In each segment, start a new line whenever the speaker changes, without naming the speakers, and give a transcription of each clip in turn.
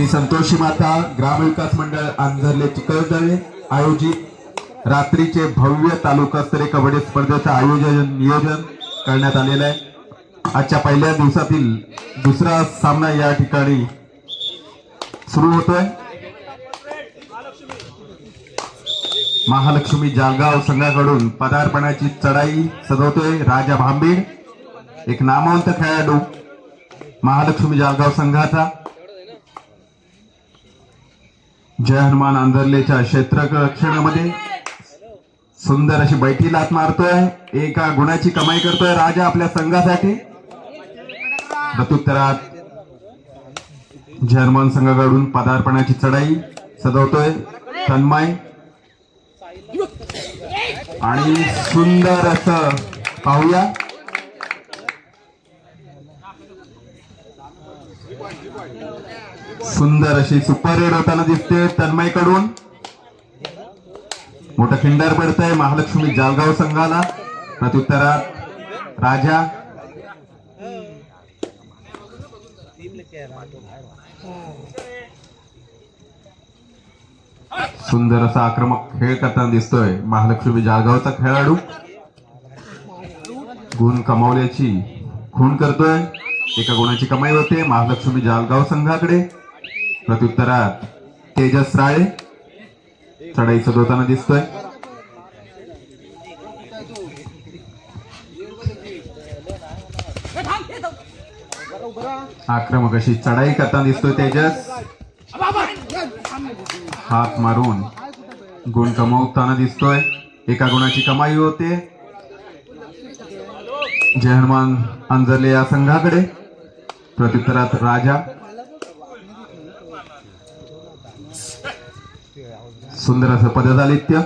श्री संतोषी माता ग्रामविकास मंडळ आंधरले चिकलदरे आयोजित रात्रीचे भव्य तालुकास्तरीय कबड्डी स्पर्धेचं आयोजन नियोजन करण्यात आलेलं आहे. आजच्या पहिल्या दिवसातील दुसरा सामना या ठिकाणी सुरू होतोय. महालक्ष्मी जालगाव संघाकडून पदार्पणाची चढाई सजवतोय राजा भांबीड. एक नामवंत खेळाडू महालक्ष्मी जालगाव संघाचा. जय हनुमान आंधरलेच्या क्षेत्ररक्षणामध्ये सुंदर अशी बैठी लात मारतोय. एका गुणाची कमाई करतोय राजा आपल्या संघासाठी. प्रत्युत्तरात जय हनुमान संघाकडून पदार्पणाची चढाई सजवतोय तन्मय. आणि सुंदर असं पाहूया. सुंदर अशी सुपर रेड होताना दिसते तन्मयकडून. मोठं खिंडार पडतंय महालक्ष्मी जालगाव संघाला. प्रत्युत्तरात राजा. सुंदर असा आक्रमक खेळ करताना दिसतोय महालक्ष्मी जालगावचा खेळाडू. गुण कमावल्याची खून करतोय. एका गुणाची कमाई होते महालक्ष्मी जालगाव संघाकडे. प्रत्युत्तरात तेजस राळे चढाई सजवताना दिसतोय. आक्रमक अशी चढाई करताना दिसतोय तेजस. हात मारून गुण कमवताना दिसतोय. एका गुणाची कमाई होते. जय हनुमान अंजरले या संघाकडे. प्रत्युत्तरात राजा. सुंदर असं पदचालित्य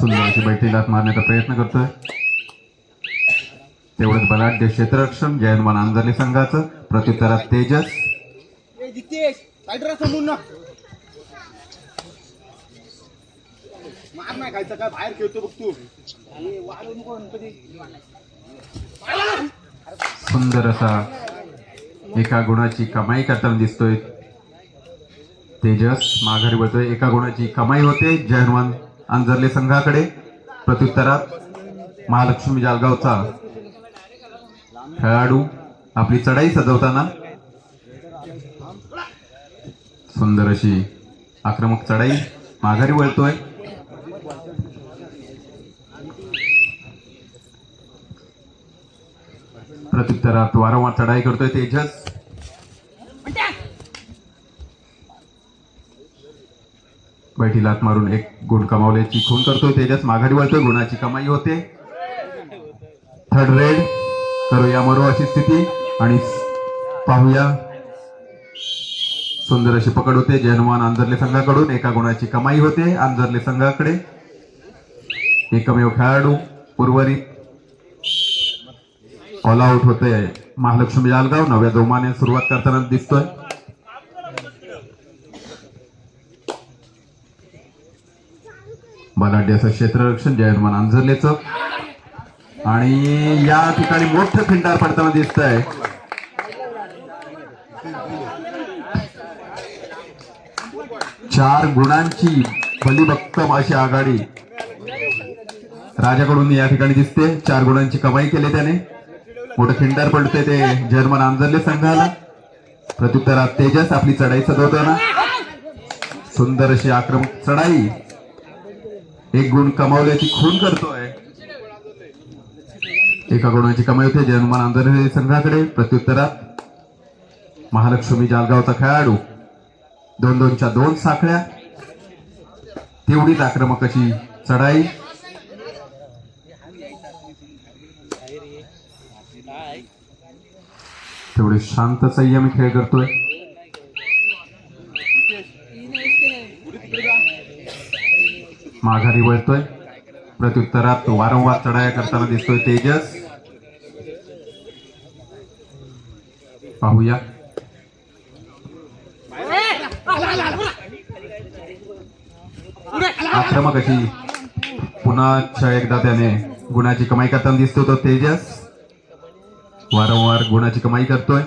सुंदर अशी बैठी लात मारण्याचा प्रयत्न करतोय. तेवढंच बलाढ्य क्षेत्ररक्षण जयनमान हनुमान संघाचं प्रत्युत्तरात तेजस.
मार नाही खायचं काय बाहेर खेळतो बघ तू. ए, गणपती
सुंदर असा एका गुणाची कमाई करताना दिसतोय. तेजस माघारी बोलतोय एका गुणाची कमाई होते. जय हनुमान अंजरले संघाकडे. प्रत्युत्तरात महालक्ष्मी जालगावचा खेळाडू आपली चढाई सजवताना सुंदर अशी आक्रमक चढाई माघारी वळतोय. प्रत्युत्तरात वारंवार चढाई करतोय तेजस. बैठी लात मारून एक गुण कमावल्याची खून करतोय तेजस. माघारी वळतोय गुणाची कमाई होते. थर्ड रेड करूया मरो अशी स्थिती. आणि पाहूया. सुंदर अशी पकड होते. जय हनुमान आंजरले संघाकडून एका गुणाची कमाई होते आंजरले संघाकडे. एकमेव खेळाडू उर्वरित ऑल आउट होते. महालक्ष्मी जालगाव नव्या जोमाने सुरुवात करताना दिसतोय. बलाढ्याचं असं क्षेत्ररक्षण जयमान हनुमान आणि या ठिकाणी मोठं खिंडार पडताना दिसत आहे चार गुणांची बलिभक्तम अशी आघाडी राजाकडून या ठिकाणी दिसते. चार गुणांची कमाई केली त्याने. मोठं खिंडार पडते ते जर्मन आंजरले संघाला. प्रत्युत्तरात तेजस आपली चढाई सदवताना सुंदर अशी आक्रमक चढाई. एक गुण कमावल्याची खून करतोय. एका गुणाची कमाई होते जर्मन आंजरले संघाकडे. प्रत्युत्तरात महालक्ष्मी जालगावचा खेळाडू. दोन दोनच्या दोन साखळ्या. तेवढीच आक्रमक अशी चढाई. तेवढे शांत संयमी खेळ करतोय. माघारी वळतोय. प्रत्युत्तरात वारंवार चढाया करताना दिसतोय तेजस. पाहूया. आक्रमक अशी पुन्हा एकदा त्याने गुणाची कमाई करताना दिसतो तो तेजस. वारंवार गुणाची कमाई करतोय.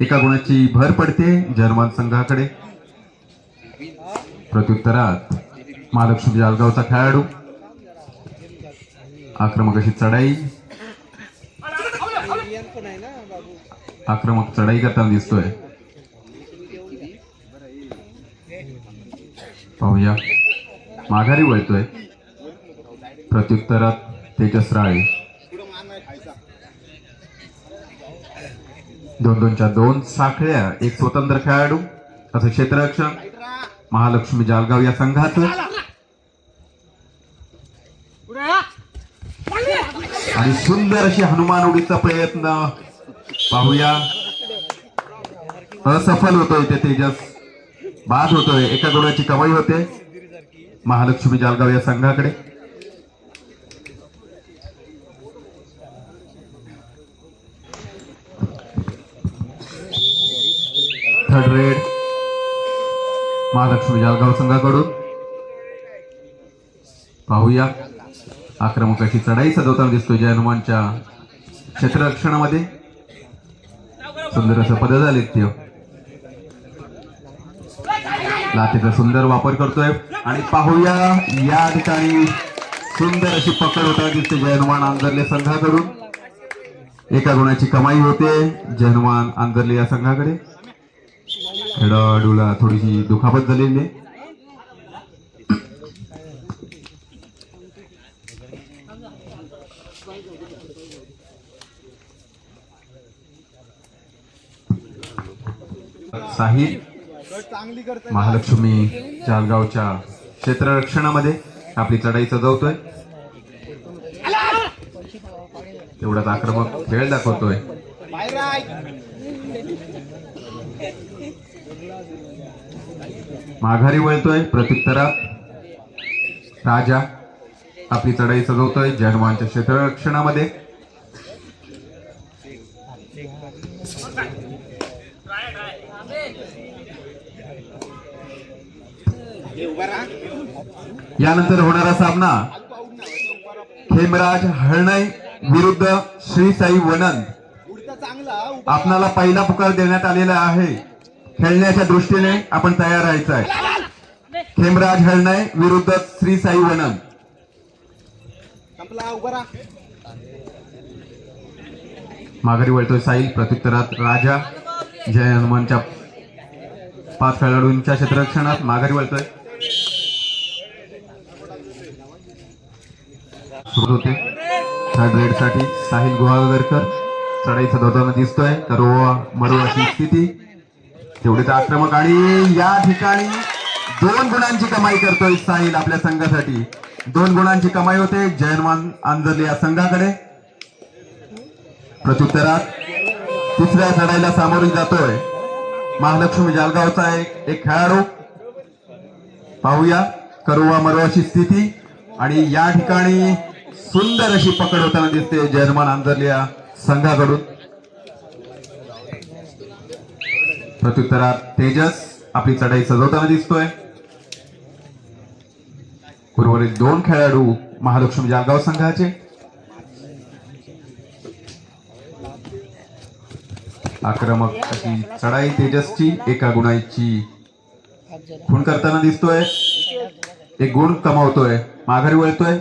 एका गुणाची भर पडते जर्मन संघाकडे. प्रत्युत्तरात महालक्ष्मी जालगावचा खेळाडू. आक्रमक अशी चढाई. आक्रमक चढाई करताना दिसतोय. पाहूया. माघारी वळतोय. प्रत्युत्तरात तेजस राळे
पुढं मान नाही खायचा
दोन दोनच्या दोन साखळ्या एक स्वतंत्र खेळाडू असं क्षेत्ररक्षण महालक्ष्मी जालगाव या संघाचं. आणि सुंदर अशी हनुमान उडीचा प्रयत्न पाहूया. असफल होतोय ते तेजस. बाद होतोय. एका गुणाची कमाई होते. महालक्ष्मी जालगाव या संघाकडे. थर्ड रेड महालक्ष्मी जालगाव संघाकडून. पाहूया. आक्रमक अशी चढाई सजवताना दिसतोय जय हनुमानच्या क्षेत्ररक्षणामध्ये. सुंदर असं पद झाले ते. लाथेचा सुंदर वापर करतोय. आणि पाहूया या ठिकाणी सुंदर अशी पकड होताना दिसते जय हनुमान आंदरले संघाकडून. एका गुणाची कमाई होते जय हनुमान आंदरले या संघाकडे. खेळाडूला थोडीशी दुखापत झालेली आहे. साहिल महालक्ष्मी जालगावच्या क्षेत्ररक्षणामध्ये आपली चढाई सजवतोय. तेवढाच आक्रमक खेळ दाखवतोय
बाहेर राय
माघारी वळतोय प्रत्युत्तरात राजा आपली चढाई सजवतोय जन्मांच्या क्षेत्ररक्षणामध्ये यानंतर होणारा सामना. खेमराज हळणय विरुद्ध श्री साई वनंद आपणाला पहिला पुकार देण्यात आलेला आहे. खेळण्याच्या दृष्टीने आपण तयार राहायचं आहे खेमराज हळणय विरुद्ध श्री साई
राहा.
माघारी वळतोय साईल प्रत्युत्तरात राजा. जय हनुमानच्या पाच खेळाडूंच्या क्षेत्ररक्षणात माघारी वळतोय. सुरू होते. थर्ड रेडसाठी साहिल गुहागरकर. चढाई सजवताना दिसतोय. तर मरो अशी स्थिती. तेवढेच आक्रमक आणि या ठिकाणी दोन गुणांची कमाई करतोय साहिल आपल्या संघासाठी. दोन गुणांची कमाई होते जयनमान आंजरले या संघाकडे. प्रत्युत्तरात तिसऱ्या चढाईला सामोरी जातोय. महालक्ष्मी जालगावचा एक एक खेळाडू. पाहूया करुवा मरवाची स्थिती. आणि या ठिकाणी सुंदर अशी पकड होताना दिसते जर्मन आंदरलिया संघाकडून. प्रत्युत्तरात तेजस आपली चढाई सजवताना दिसतोय. उर्वरित दोन खेळाडू महालक्ष्मी जालगाव संघाचे. आक्रमक अशी चढाई तेजसची एका गुणाची खून करताना दिसतोय. एक गुण कमावतोय माघारी वळतोय.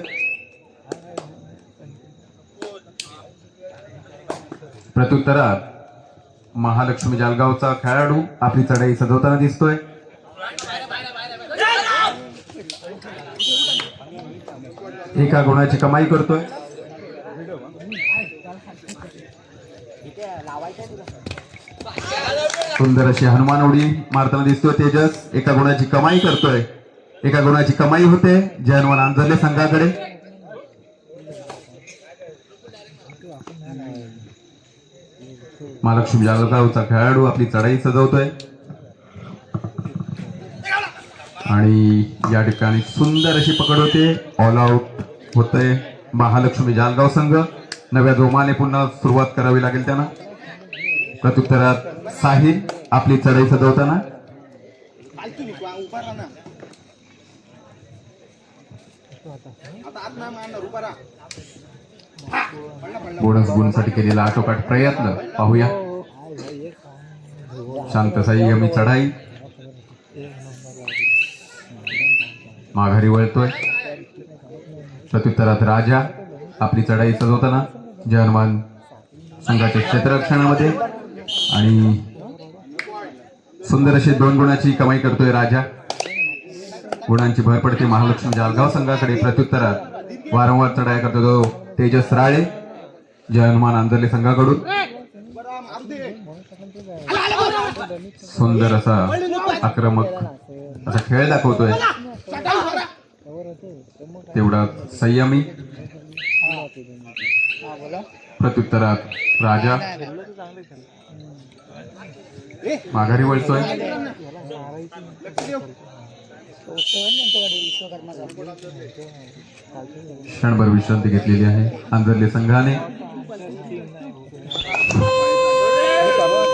प्रत्युत्तरात महालक्ष्मी जालगावचा खेळाडू आपली चढाई सजवताना दिसतोय. एका गुणाची कमाई करतोय. सुंदर अशी हनुमान उडी मारताना दिसतोय तेजस. एका गुणाची कमाई करतोय. एका गुणाची कमाई होते जय हनुमान आंजरले संघाकडे. महालक्ष्मी जालगावचा खेळाडू आपली चढाई सजवतोय. आणि या ठिकाणी सुंदर अशी पकड होते. ऑल आउट होतंय महालक्ष्मी जालगाव संघ. नव्या जोमाने पुन्हा सुरुवात करावी लागेल त्यांना. प्रत्युत्तरात साहिल आपली चढाई सजवताना.
आता
बोनस गुणसाठी केलेला आटोकाट प्रयत्न. पाहूया. शांत संयमी चढाई. माघारी वळतोय. प्रत्युत्तरात राजा. आपली चढाई सजवताना जय हनुमान संघाच्या क्षेत्ररक्षणामध्ये. आणि सुंदर अशी दोन गुणाची कमाई करतोय राजा. गुणांची भर पडते महालक्ष्मी जालगाव संघाकडे. प्रत्युत्तरात वारंवार चढाई करतो तेजस राळे जय हनुमान आंजर्ले संघाकडून. सुंदर असा आक्रमक असा खेळ दाखवतोय. तेवढा संयमी. प्रत्युत्तरात राजा. माघारी वळतोय. क्षणभर विश्रांती घेतलेली आहे. आंजर्ले संघाने.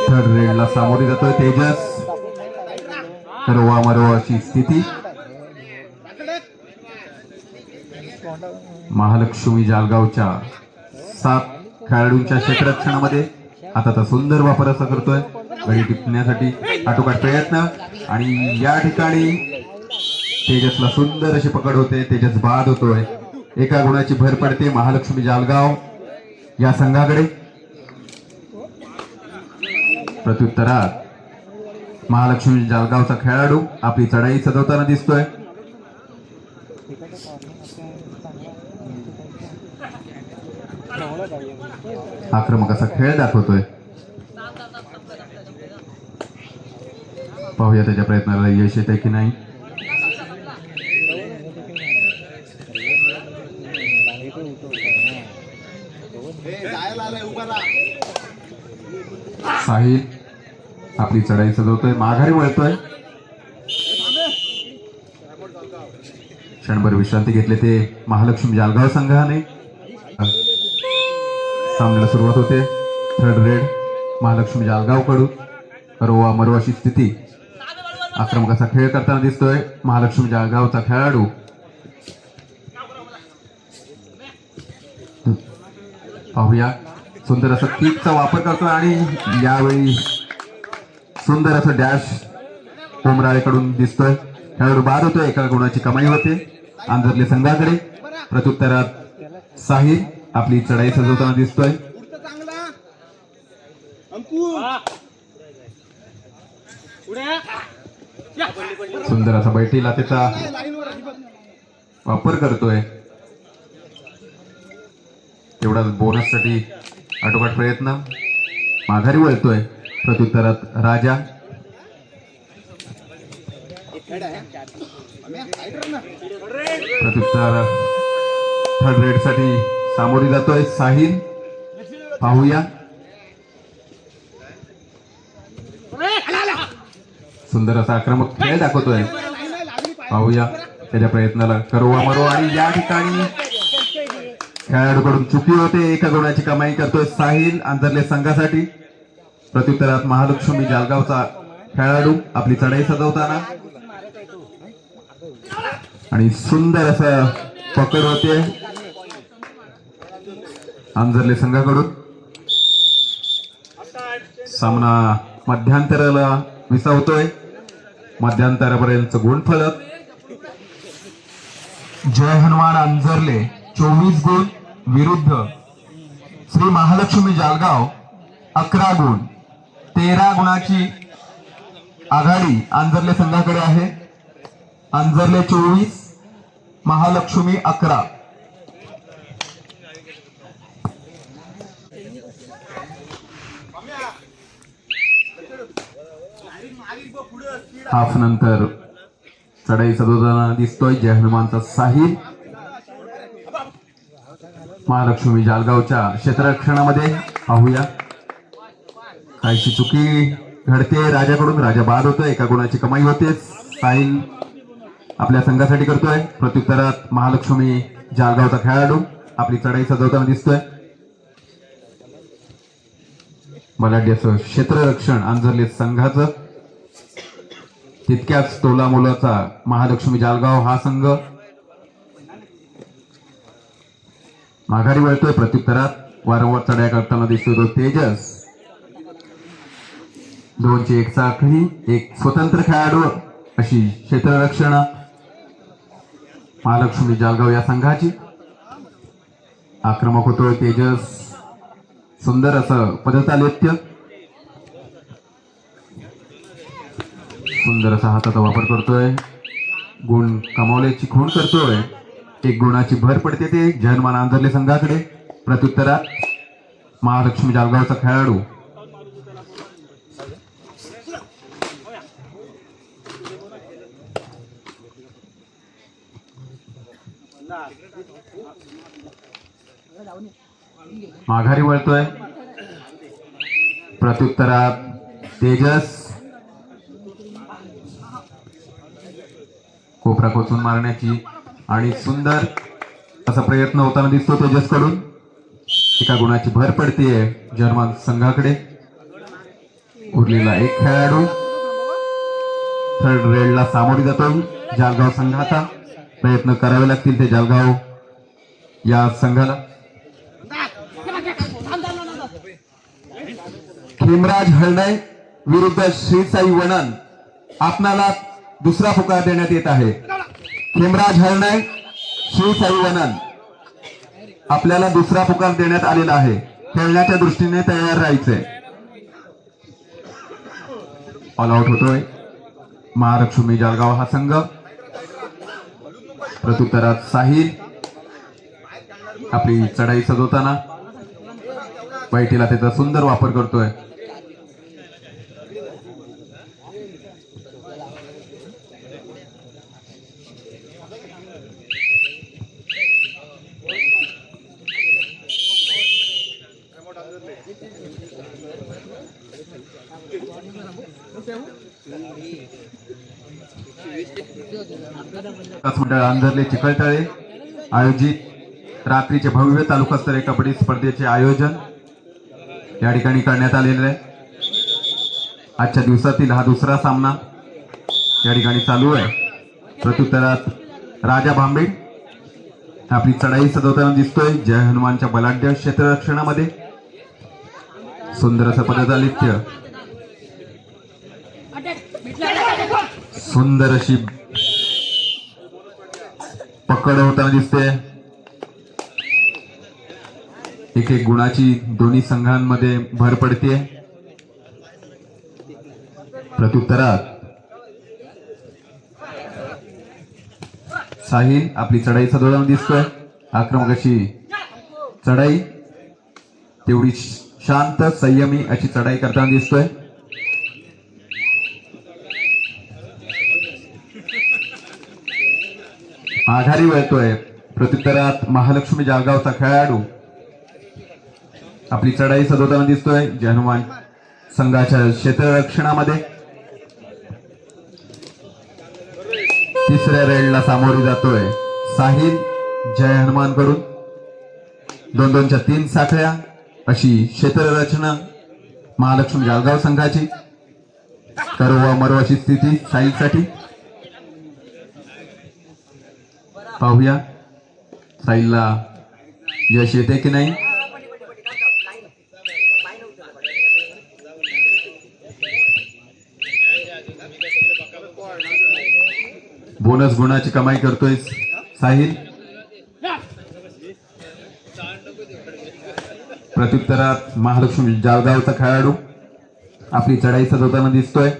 थर्ड रेडला सामोरे जातोय तेजस. रोवा मरवा अशी स्थिती. महालक्ष्मी जालगावच्या सात खेळाडूंच्या क्षेत्ररक्षणामध्ये तर सुंदर वापर असा करतोय. घरी टिपण्यासाठी आटोकाट प्रयत्न. आणि या ठिकाणी तेजसला सुंदर अशी पकड होते तेजस बाद होतोय. एका गुणाची भर पडते महालक्ष्मी जालगाव. या संघाकडे. प्रत्युत्तरात महालक्ष्मी जालगावचा खेळाडू आपली चढाई सजवताना दिसतोय. आक्रमक असा खेळ दाखवतोय. पाहूया त्याच्या प्रयत्नाला यश येते की नाही. साहिल आपली चढाई सजवतोय माघारी वळतोय. क्षणभर विश्रांती घेतले ते महालक्ष्मी जालगाव संघाने. सामन्याला सुरुवात होते थर्ड रेड महालक्ष्मी जालगावकडून रोवा मरवाशी स्थिती. आक्रमकाचा खेळ करताना दिसतोय महालक्ष्मी जालगावचा खेळाडू. पाहूया. सुंदर असं किकचा वापर करतोय आणि यावेळी सुंदर असं डॅश कोमराळेकडून दिसतोय. खेळाडू बाद होतोय एका गुणाची कमाई होते. आंध्रले संघाकडे प्रत्युत्तरात साहिल आपली चढाई सजवताना दिसतोय. सुंदर असा बैठीला त्याचा वापर करतोय. तेवढाच बोनससाठी आटोपाट प्रयत्न. माघारी वळतोय प्रत्युत्तरात राजा. प्रत्युत्तर थर्ड रेडसाठी सामोरी जातोय साहिल. पाहूया. सुंदर असा आक्रमक खेळ दाखवतोय.
आहे,
पाहूया. त्याच्या प्रयत्नाला करवा मरो आणि या ठिकाणी खेळाडूकडून चुकी होते एका गुणाची कमाई करतोय साहिल आंतरले संघासाठी. प्रत्युत्तरात महालक्ष्मी जालगावचा खेळाडू आपली चढाई सजवताना. आणि सुंदर असं पकड होते. आंजरले संघाकडून. सामना मध्यांतराला विसावतोय मध्यांतरापर्यंत गुण फलक जय हनुमान अंजरले चोवीस गुण विरुद्ध श्री महालक्ष्मी जालगाव अकरा गुण. तेरा गुणाची आघाडी आंजरले संघाकडे आहे. आंजरले चोवीस महालक्ष्मी अकरा. हाफ नंतर चढाई सजवताना दिसतोय जय हनुमानचा साहिब महालक्ष्मी जालगावच्या क्षेत्ररक्षणामध्ये पाहूया. काहीशी चुकी घडते राजाकडून राजा बाद होतोय एका गुणाची कमाई होते साईन आपल्या संघासाठी करतोय. प्रत्युत्तरात महालक्ष्मी जालगावचा खेळाडू आपली चढाई सजवताना दिसतोय. बलाढ्याचं क्षेत्ररक्षण आंजरले संघाचं. तितक्याच तोला मोलाचा महालक्ष्मी जालगाव हा संघ माघारी वळतोय प्रत्युत्तरात वारंवार चढ्या करताना दिसतो तो तेजस. दोनची एक साखळी एक स्वतंत्र खेळाडू अशी क्षेत्ररक्षण. महालक्ष्मी जालगाव या संघाची. आक्रमक होतोय तेजस. सुंदर असं पदतालित्य सुंदर असा हाताचा वापर करतोय. गुण कमावल्याची खूण करतोय. एक गुणाची भर पडते ते. जन्मान आंधरले संघाकडे. प्रत्युत्तरात महालक्ष्मी जालगावचा खेळाडू. माघारी वळतोय. प्रत्युत्तरात तेजस. कोपरा कोचून मारण्याची आणि सुंदर असा प्रयत्न होताना दिसतो तेजसकडून एका गुणाची भर पडतीये जर्मन संघाकडे. उरलेला एक खेळाडू. थर्ड रेडला सामोरी जातो. जालगाव संघाचा. प्रयत्न करावे लागतील ते जालगाव या संघाला. खेमराज हळदय विरुद्ध श्रीसाई वणन आपणाला दुसरा पुकार देण्यात येत आहे. खेमराज हळदय श्री वनन. आपल्याला दुसरा पुकार देण्यात आलेला आहे. खेळण्याच्या दृष्टीने तयार राहायचंय ऑल आउट होतोय. महालक्ष्मी जळगाव हा संघ. प्रत्युत्तरात साहिल आपली चढाई सजवताना. बैठीला त्याचा सुंदर वापर करतोय. विकास मंडळ आंधरले आयोजित रात्रीचे भव्य तालुकास्तरीय कबड्डी स्पर्धेचे आयोजन या ठिकाणी करण्यात आलेले आहे. आजच्या दिवसातील हा दुसरा सामना या ठिकाणी चालू आहे. प्रत्युत्तरात राजा भांबे आपली चढाई सजवताना दिसतोय. जय हनुमानच्या बलाढ्य क्षेत्ररक्षणामध्ये. सुंदर असं पदचालित्य सुंदर अशी पकड होताना दिसते म्हणजे एक एक गुणाची दोन्ही संघांमध्ये भर पडते प्रत्युत्तरात. साहिल आपली चढाई सजवताना दिसतोय. आक्रमक अशी चढाई. तेवढी शांत संयमी अशी चढाई करताना दिसतोय. माघारी वळतोय प्रत्युत्तरात महालक्ष्मी जालगावचा खेळाडू. आपली चढाई सजवताना दिसतोय. जय हनुमान संघाच्या क्षेत्ररक्षणामध्ये तिसऱ्या रेडला सामोरी जातोय. साहिल जय हनुमान करून. दोन दोनच्या तीन साखळ्या. अशी क्षेत्ररचना महालक्ष्मी जालगाव संघाची. करवा मरवाची स्थिती साहिलसाठी. पाहूया. साईलला यश येते की नाही? बोनस गुणाची कमाई करतोय साहिल. प्रत्युत्तरात महालक्ष्मी जालगावचा खेळाडू. आपली चढाई सजवताना दिसतोय.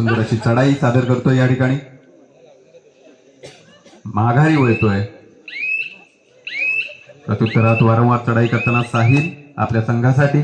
सुंदर अशी चढाई सादर करतोय या ठिकाणी. माघारी वळतोय. प्रत्युत्तरात वारंवार चढाई करताना साहिल आपल्या संघासाठी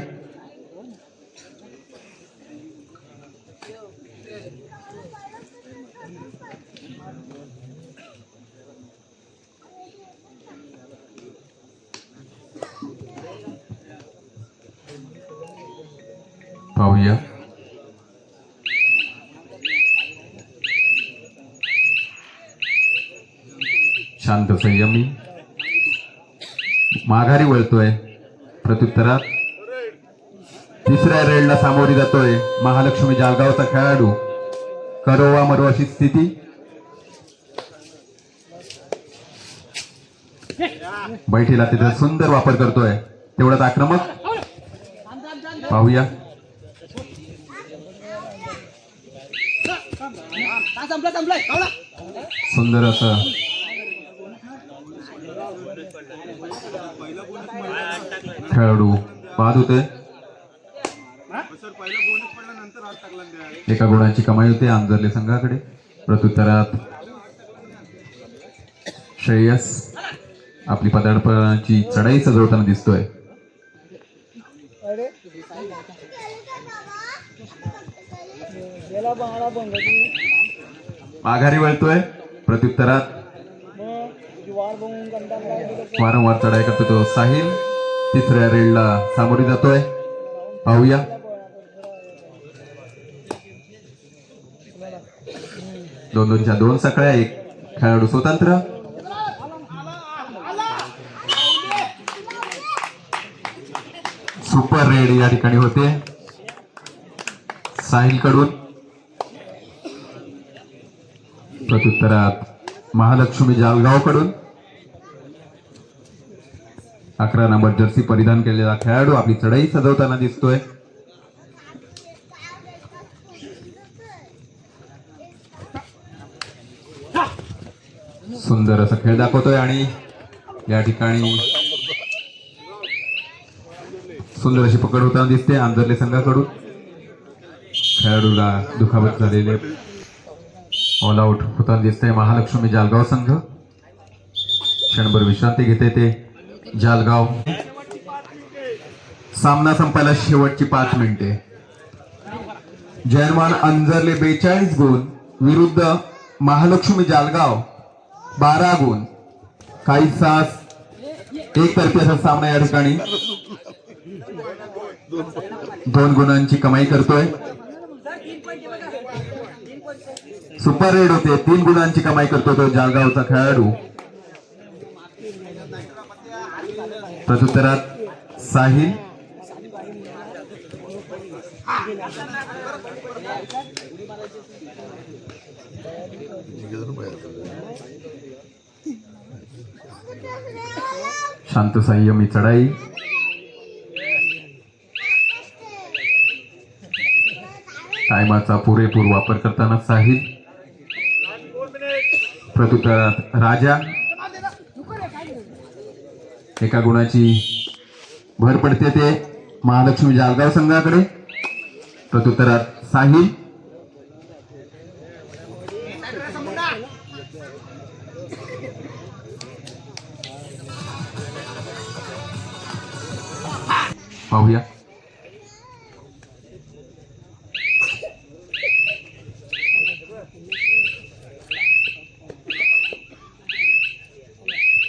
क्षेत्रात तिसऱ्या रेडला सामोरी जातोय महालक्ष्मी जालगावचा खेळाडू. करोवा मरवाची स्थिती. बैठीला तिथं सुंदर वापर करतोय. तेवढाच आक्रमक. पाहूया. सुंदर असं. खेळाडू बाद होते. एका गुणांची कमाई होते आंजरले संघाकडे. प्रत्युत्तरात श्रेयस आपली पदार्पणाची चढाई सजवताना दिसतोय. माघारी वळतोय. प्रत्युत्तरात वारंवार चढाई करतो तो साहिल. तिसऱ्या रेडला सामोरी जातोय. पाहूया. दोन दोनच्या दोन सकाळ्या एक खेळाडू स्वतंत्र. सुपर रेड या ठिकाणी होते. साहिलकडून प्रत्युत्तरात महालक्ष्मी जालगावकडून अकरा नंबर जर्सी परिधान केलेला खेळाडू आपली चढाई सजवताना दिसतोय. सुंदर असा खेळ दाखवतोय आणि या ठिकाणी सुंदर अशी पकड होताना दिसते आंजरले संघाकडून. खेळाडूला दुखापत झालेले ऑल आउट होताना दिसते महालक्ष्मी जालगाव संघ. क्षणभर विश्रांती घेते ते. जालगाव सामना संपायला शेवटची पाच मिनिटे. जयमान अंजरले बेचाळीस गुण विरुद्ध महालक्ष्मी जालगाव बारा गुण. काही सास एक तर्फी असा सामना या ठिकाणी. दोन गुणांची कमाई करतोय. सुपर रेड होते तीन गुणांची कमाई करतो तो जालगावचा खेळाडू. प्रत्युत्तरात साहिल. शांत संयमी चढाई. टायमाचा पुरेपूर वापर करताना साहिल. प्रत्युत्तरात राजा. एका गुणाची भर पडते ते महालक्ष्मी जालगाव संघाकडे. प्रत्युत्तरात साहिल. पाहूया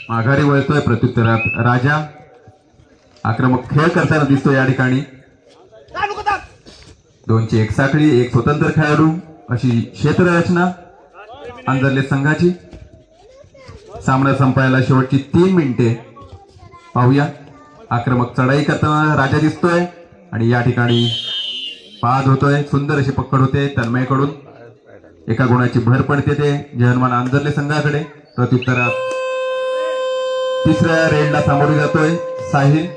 माघारी वळतोय प्रत्युत्तरात राजा आक्रमक खेळ करताना दिसतो या ठिकाणी. दोनशे एक साखळी एक स्वतंत्र खेळाडू अशी क्षेत्ररचना अंजरले संघाची. सामना संपायला शेवटची तीन मिनिटे. पाहूया. आक्रमक चढाई करताना राजा दिसतोय आणि या ठिकाणी पाद होतोय. सुंदर अशी पकड होते तन्मयकडून. एका गुणाची भर पडते ते. जहरमान अंजरले संघाकडे. प्रत्युत्तरात तिसऱ्या रेडला सामोरे जातोय. साहिल.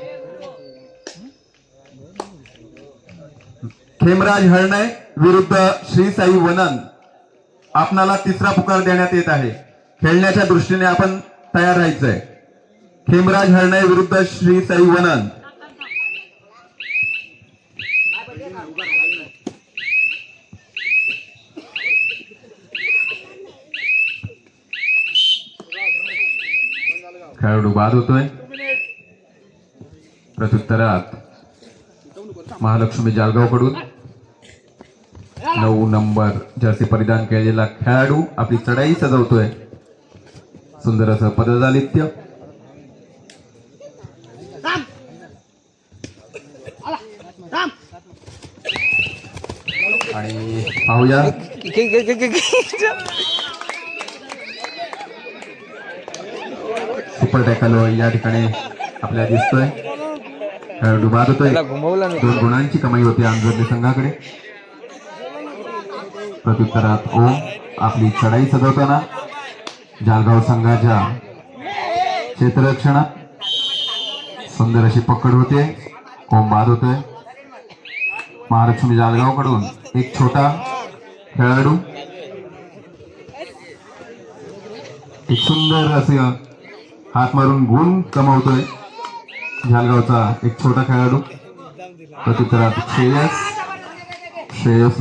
खेमराज हळणे विरुद्ध श्री साई वनन आपणाला तिसरा पुकार देण्यात येत आहे. खेळण्याच्या दृष्टीने आपण तयार राहायचंय. खेमराज हळणे विरुद्ध श्री साई वनन. खेळाडू बाद होतोय. प्रत्युत्तरात महालक्ष्मी जालगावकडून नऊ नंबर जर्सी परिधान केलेला खेळाडू आपली चढाई सजवतोय. सुंदर असं पदजालित्य. आणि पाहूया. टॅकल या ठिकाणी आपल्याला दिसतोय. खेळाडू बाद होतोय. दोन गुणांची कमाई होते आंजरली संघाकडे. प्रत्युत्तरात ओम. आपली चढाई सजवताना जालगाव संघाच्या क्षेत्ररक्षणात सुंदर अशी पकड होते. कोंब बाद होतोय. महालक्ष्मी जालगावकडून एक छोटा खेळाडू. एक सुंदर असे हात मारून गुण कमावतोय. जालगावचा एक छोटा खेळाडू. प्रत्युत्तरात श्रेयस. श्रेयस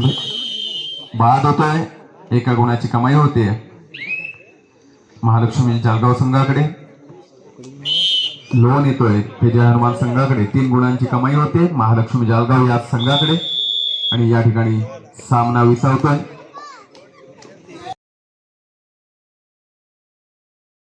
बाद होतोय. एका गुणाची कमाई होते. महालक्ष्मी जालगाव संघाकडे. लोन येतोय ते हनुमान संघाकडे. तीन गुणांची कमाई होते. महालक्ष्मी जालगाव या संघाकडे. आणि या ठिकाणी सामना विसावतोय.